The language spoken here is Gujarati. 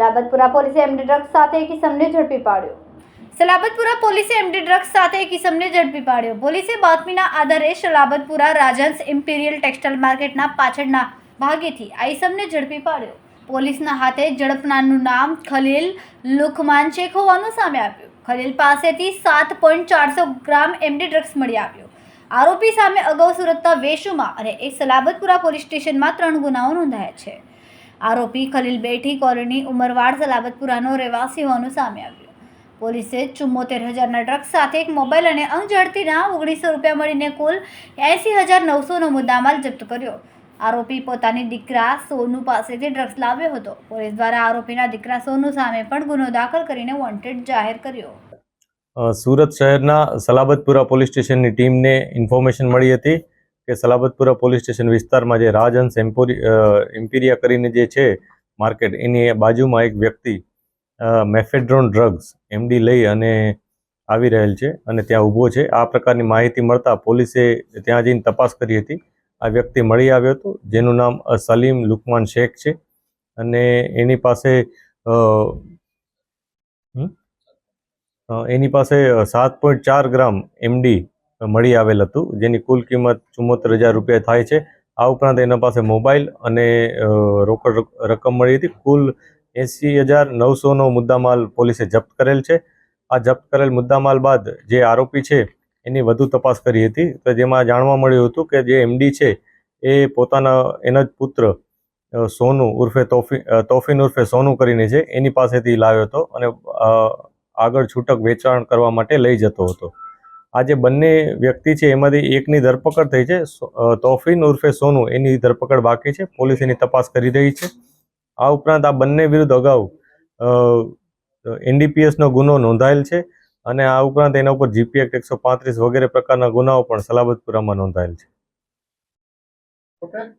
સલાબતપુરા પોલીસે એમડી ડ્રગ્સ સાથે એક ઇસમને ઝડપી પાડ્યો. સલાબતપુરા પોલીસે એમડી ડ્રગ્સ સાથે એક ઇસમને ઝડપી પાડ્યો. પોલીસે બાતમીના આધારે સલાબતપુરા રાજન્સ ઇમ્પિરિયલ ટેક્સટાઇલ માર્કેટના પાછળના ભાગેથી આ ઇસમને ઝડપી પાડ્યો. પોલીસના હાથે ઝડપનારનું નામ ખલીલ લુખમાન શેખ હોવાનું સામે આવ્યું. ખલીલ પાસેથી સાત પોઈન્ટ ચારસો ગ્રામ એમડી ડ્રગ્સ મળી આવ્યો. આરોપી સામે અગાઉ સુરતના વેશુમાં અને એક સલાબતપુરા પોલીસ સ્ટેશનમાં ત્રણ ગુનાઓ નોંધાયા છે. આરોપી ખલીલ બેઠી કોલોની ઉમરવાડ સલાબતપુરાનો રહેવાસી હોવાનું સામે આવ્યું. પોલીસે ચુમ્મોતેર હજારના ડ્રગ્સ સાથે એક મોબાઈલ અને અંગ ઝડતીના ઓગણીસો રૂપિયા મળીને કુલ એંસી હજાર નવસોનો મુદ્દામાલ જપ્ત કર્યો. આરોપી પોતાની દીકરા સોનુ પાસેથી ડ્રગ્સ લાવ્યો હતો. પોલીસ દ્વારા આરોપીના દીકરા સોનુ સામે પણ ગુનો દાખલ કરીને વોન્ટેડ જાહેર કર્યો. સુરત શહેરના સલાબતપુરા પોલીસ સ્ટેશનની ટીમને ઇન્ફોર્મેશન મળી હતી. કે સલાબતપુરા પોલીસ સ્ટેશન વિસ્તારમાં જે રાજહંસ એમ્પોરી એમ્પિરિયા કરીને જે છે માર્કેટ, એની બાજુમાં એક વ્યક્તિ મેફેડ્રોન ડ્રગ્સ, એમડી લઈ અને આવી રહેલ છે અને ત્યાં ઊભો છે. આ પ્રકારની માહિતી મળતા પોલીસે ત્યાં જઈને તપાસ કરી હતી. આ વ્યક્તિ મળી આવ્યો હતો, જેનું નામ સલીમ લુકમાન શેખ છે અને એની પાસે એની પાસે સાત પોઈન્ટ ચાર ગ્રામ એમડી મળી આવેલ હતું, જેની કુલ કિંમત ચુમ્મોતેર હજાર રૂપિયા થાય છે. આ ઉપરાંત એના પાસે મોબાઈલ અને રોકડ રક- રકમ મળી હતી. કુલ એંસી હજાર નવસોનો મુદ્દામાલ પોલીસે જપ્ત કરેલ છે. આ જપ્ત કરેલ મુદ્દામાલ બાદ જે આરોપી છે, એની વધુ તપાસ કરી હતી. તો જેમાં જાણવા મળ્યું હતું કે જે એમડી છે, એ પોતાના, એના જ પુત્ર સોનુ ઉર્ફે તોફી તોફીન ઉર્ફે સોનુ કરીને છે, એની પાસેથી લાવ્યો હતો અને આગળ છૂટક વેચાણ કરવા માટે લઈ જતો હતો. આ જે બંને વ્યક્તિ છે, એમાંથી એકની ધરપકડ થઈ છે તોફીન ઉર્ફે સોનુ, એની ધરપકડ બાકી છે, પોલીસ એની તપાસ કરી રહી છે. આ ઉપરાંત આ બંને વિરુદ્ધ અગાઉ એનડીપીએસનો ગુનો નોંધાયેલ છે અને આ ઉપરાંત એના ઉપર જીપી એક્ટ એકસો પાંત્રીસ વગેરે પ્રકારના ગુનાઓ પણ સલાબતપુરામાં નોંધાયેલ છે.